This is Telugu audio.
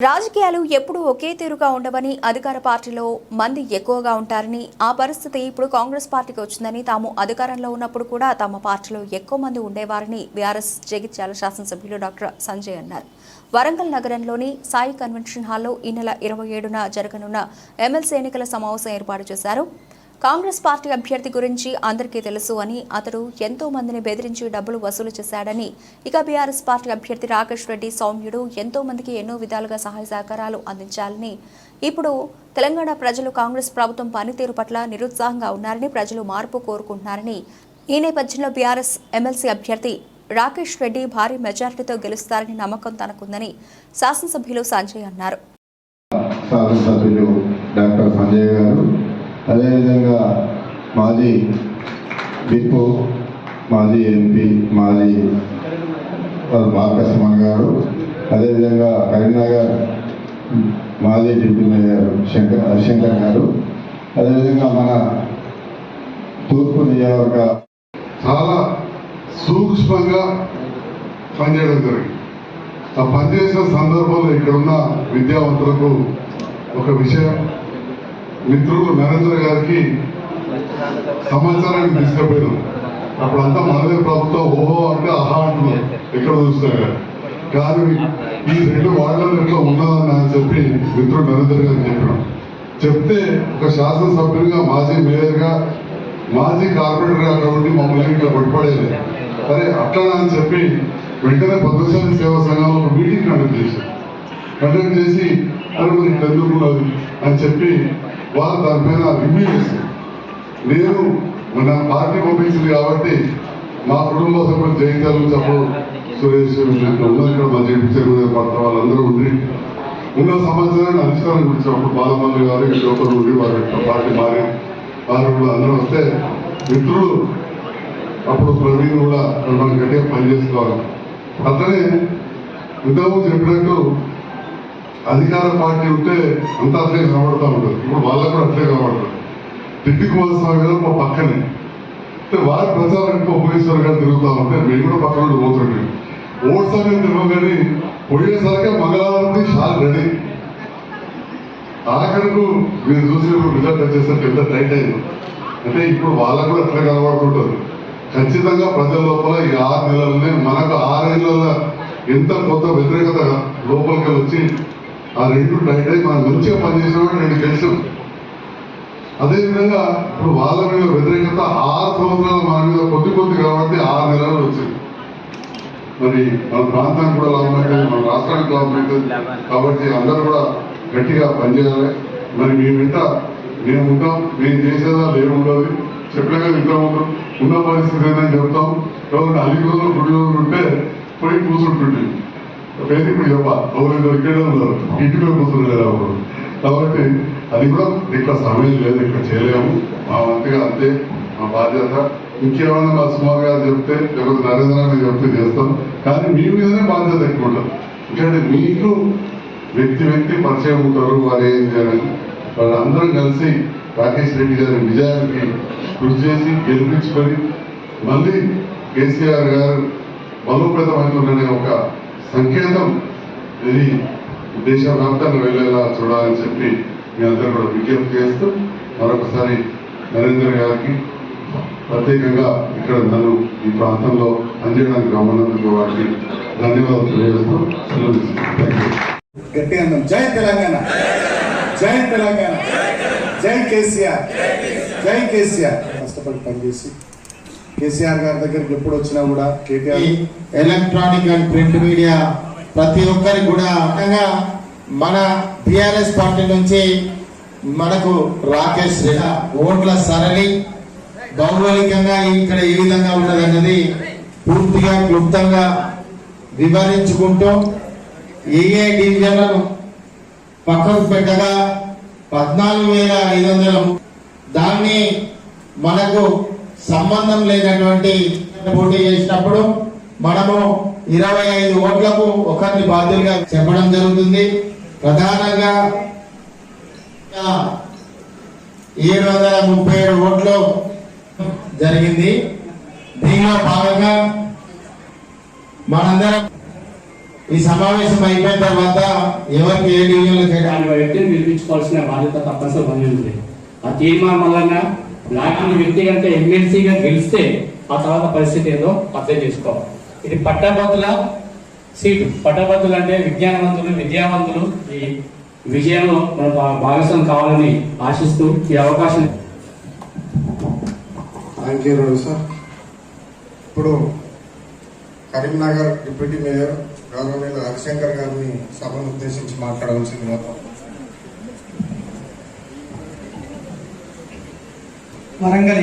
రాజకీయాలు ఎప్పుడూ ఒకే తీరుగా ఉండవని అధికార పార్టీలో మంది ఎక్కువగా ఉంటారని ఆ పరిస్థితి ఇప్పుడు కాంగ్రెస్ పార్టీకి వచ్చిందని తాము అధికారంలో ఉన్నప్పుడు కూడా తమ పార్టీలో ఎక్కువ మంది ఉండేవారని బీఆర్ఎస్ జగిత్యాల శాసనసభ్యులు డాక్టర్ సంజయ్ అన్నారు. వరంగల్ నగరంలోని సాయి కన్వెన్షన్ హాల్లో ఈ నెల ఇరవై ఏడున జరగనున్న ఎమ్మెల్సీ ఎన్నికల సమావేశం ఏర్పాటు చేశారు. కాంగ్రెస్ పార్టీ అభ్యర్థి గురించి అందరికీ తెలుసు అని అతడు ఎంతో మందిని బెదిరించి డబ్బులు వసూలు చేశాడని ఇక బీఆర్ఎస్ పార్టీ అభ్యర్థి రాకేష్ రెడ్డి సౌమ్యుడు ఎంతో మందికి ఎన్నో విధాలుగా సహాయ సహకారాలు అందించాలని. ఇప్పుడు తెలంగాణ ప్రజలు కాంగ్రెస్ ప్రభుత్వం పనితీరు పట్ల నిరుత్సాహంగా ఉన్నారని ప్రజలు మార్పు కోరుకుంటున్నారని ఈ నేపథ్యంలో బీఆర్ఎస్ ఎమ్మెల్సీ అభ్యర్థి రాకేష్ రెడ్డి భారీ మెజారిటీతో గెలుస్తారని నమ్మకం తనకుందని శాసనసభ్యులు సంజయ్ అన్నారు. శాసనసభ్యులు డాక్టర్ సంజయ్ గారు అదేవిధంగా మాజీ విప్పు మాజీ ఎంపీ మాజీ బాలకృష్ణ గారు అదేవిధంగా కరీంనగర్ మాజీ డిప్యూటీ మేయర్ శంకర్ హరిశంకర్ గారు అదేవిధంగా మన తూర్పు నియోజకవర్గ చాలా సూక్ష్మంగా పనిచేయడం జరిగింది. ఆ పనిచేసిన సందర్భంలో ఇక్కడున్న విద్యావంతులకు ఒక విషయం మిత్రులు నరేంద్ర గారికి సమాచారాన్ని ఇష్టపడదు అప్పుడు అంతా మనదే ప్రభుత్వం ఓహో అంటే ఆహా అంటున్నారు ఎక్కడ చూస్తున్నారు కానీ ఈ రెండు వార్డులలో ఎట్లా ఉన్నదని అని చెప్పి మిత్రుడు నరేంద్ర గారు చెప్పాడు చెప్తే ఒక శాసనసభ్యులుగా మాజీ మేయర్గా మాజీ కార్పొరేటర్గా అక్కడ ఉండి మమ్మల్ని ఇట్లా కొట్టుపడేది సరే అట్లా అని చెప్పి వెంటనే భద్రశాలి సేవా సంఘంలో ఒక మీటింగ్ కండక్ట్ చేశారు. కండక్ట్ చేసి అనుకుని మరి ఎందుకు అని చెప్పి వాళ్ళు దానిపైన రివ్యూ చేశారు. నేను మన పార్టీ పంపించింది కాబట్టి మా కుటుంబ సభ్యులు జయించాలని చెప్పడం సురేష్ ఉన్నది ఇక్కడ మా జయించారు భర్త వాళ్ళందరూ ఉండి. ఉన్న సమాచారాన్ని అధిష్టానం గురించి అప్పుడు బాలమల్లి గారు ఇక్కడ ఒకరు ఉండి వారు పార్టీ మారి వారు కూడా అందరూ వస్తే మిత్రులు అప్పుడు ప్రవీణ్ కూడా మనం గట్టిగా పనిచేసుకోవాలి. అతనే ఇంతకుముందు చెప్పినట్టు అధికార పార్టీ ఉంటే అంతా అట్లే కనబడతా ఉంటుంది. ఇప్పుడు వాళ్ళకు కూడా అట్లే కనబడుతుంది తిట్టి కుమారస్వామి గారు మా పక్కనే. అంటే వారి ప్రచారానికి ఉపయోగేశ్వర్ గారు తిరుగుతా ఉంటే మేము కూడా పక్కన నుండి ఓట్సారి ఓట్స్ అనేది పోయేసరికి మంగళవారం షాల్ రెడీ. ఆఖరకు మీరు చూసినప్పుడు రిజల్ట్ వచ్చేసరికి ఎంత టైట్ అయింది. అంటే ఇప్పుడు వాళ్ళకు కూడా అట్లా కనబడుతుంటుంది. ఖచ్చితంగా ప్రజల లోపల ఈ ఆరు నెలలనే మనకు ఆరేళ్ళలో ఎంత కొత్త వ్యతిరేకత లోపలికి వచ్చి ఆ రెండు టైట్ అయి గురించి మంచిగా పనిచేసిన నేను తెలుసు. అదేవిధంగా ఇప్పుడు వాళ్ళ మీద వ్యతిరేకత ఆరు సంవత్సరాలు మన మీద కొద్ది కొద్ది కాబట్టి ఆరు నెలలు వచ్చింది. మరి మన ప్రాంతానికి కూడా లాభం అవుతుంది మన రాష్ట్రానికి లాభం అవుతుంది కాబట్టి అందరూ కూడా గట్టిగా పనిచేయాలి. మరి మీ ఇంత మేము ఉంటాం మేము చేసేదా లేముండదు. చెప్పినా కదా ఇంట్లో ఉంటాం ఉన్న పరిస్థితి ఏదైనా చెప్తాం. ఎవరైనా అలిగి రోజులు గుడి రోజులు ఉంటే పోయి కూర్చుంటుంటే పేరు ఇప్పుడు చెప్ప ఉన్నారు. ఇంటిలో కూర్చుంటారు అప్పుడు. కాబట్టి అది కూడా ఇక్కడ సమయం లేదు ఇక్కడ చేయలేము. మా వంతుగా అంతే మా బాధ్యత. ఇంకేమైనా మా సుమారు గారు చెప్తే లేకపోతే నరేంద్ర గారు చెప్తే చేస్తాం. కానీ మీ మీదనే బాధ్యత ఎక్కువ ఉంటుంది. ఎందుకంటే మీకు వ్యక్తి వ్యక్తి పరిచయం ఉంటారు వారు ఏం చేయాలని. వాళ్ళందరం కలిసి రాకేష్ రెడ్డి గారి విజయానికి కృషి చేసి గెలిపించుకొని మళ్ళీ కేసీఆర్ గారు బలోపేతమవుతుందనే ఒక సంకేతం. ఇది దేశవ్యాప్తంగా వెళ్ళేలా చూడాలని చెప్పి మీ అందరూ కూడా విజ్ఞప్తి చేస్తూ మరొకసారి నరేంద్ర గారికి ప్రత్యేకంగా ఇక్కడ నన్ను ఈ ప్రాంతంలో పనిచేయడానికి రమ్మన్నందుకు వారికి ధన్యవాదాలు తెలియజేస్తూ సెలవు. గట్టిగా అన్నాం. జై తెలంగాణ. జై తెలంగాణ. జై కేసీఆర్. జై కేసీఆర్. కష్టపడి పనిచేసి కేసీఆర్ గారి దగ్గరికి ఎప్పుడు వచ్చినా కూడా KTR electronic and print media ప్రతి ఒక్కరికి కూడా ముఖ్యంగా మన బిఆర్ఎస్ పార్టీ నుంచి మనకు రాకేష్ రెడ్డి ఓట్ల సరళి భౌగోళికంగా ఇక్కడ ఏ విధంగా ఉన్నదన్నది పూర్తిగా క్లుప్తంగా వివరించుకుంటూ ఏ ఏ డివిజన్లను పక్కకు పెట్టగా పద్నాలుగు వేల ఐదు వందల దాన్ని మనకు సంబంధం లేనటువంటి పోటీ చేసినప్పుడు మనము ఇరవై ఐదు ఓట్లకు ఒకరిని బాధ్యులుగా చెప్పడం జరుగుతుంది. ప్రధానంగా ఏడు వందల ముప్పై ఏడు ఓట్లు జరిగింది. దీనిలో భాగంగా మనందరం ఈ సమావేశం అయిపోయిన తర్వాత ఎవరికి ఏ డివిజన్లు చేయడానికి దాని వ్యక్తిని పిలిపించుకోవాల్సిన బాధ్యత తప్పనిసరి పని ఉంది ఆ తీర్మానం వలన లాంటి వ్యక్తి కనుక ఎమ్మెల్సీగా గెలిస్తే ఆ తర్వాత పరిస్థితి ఏదో అర్థం చేసుకోవాలి. ఇది పట్టభద్రుల సీటు. పట్టభద్రులు అంటే విజ్ఞానవంతులు విద్యావంతులు. ఈ విజయంలో మన భాగస్వామి కావాలని ఆశిస్తూ ఈ అవకాశం థ్యాంక్ యూ సార్ ఇప్పుడు Karimnagar deputy mayor government Harishankar గారిని సభను ఉద్దేశించి మాట్లాడవలసిందిగా వరంగల్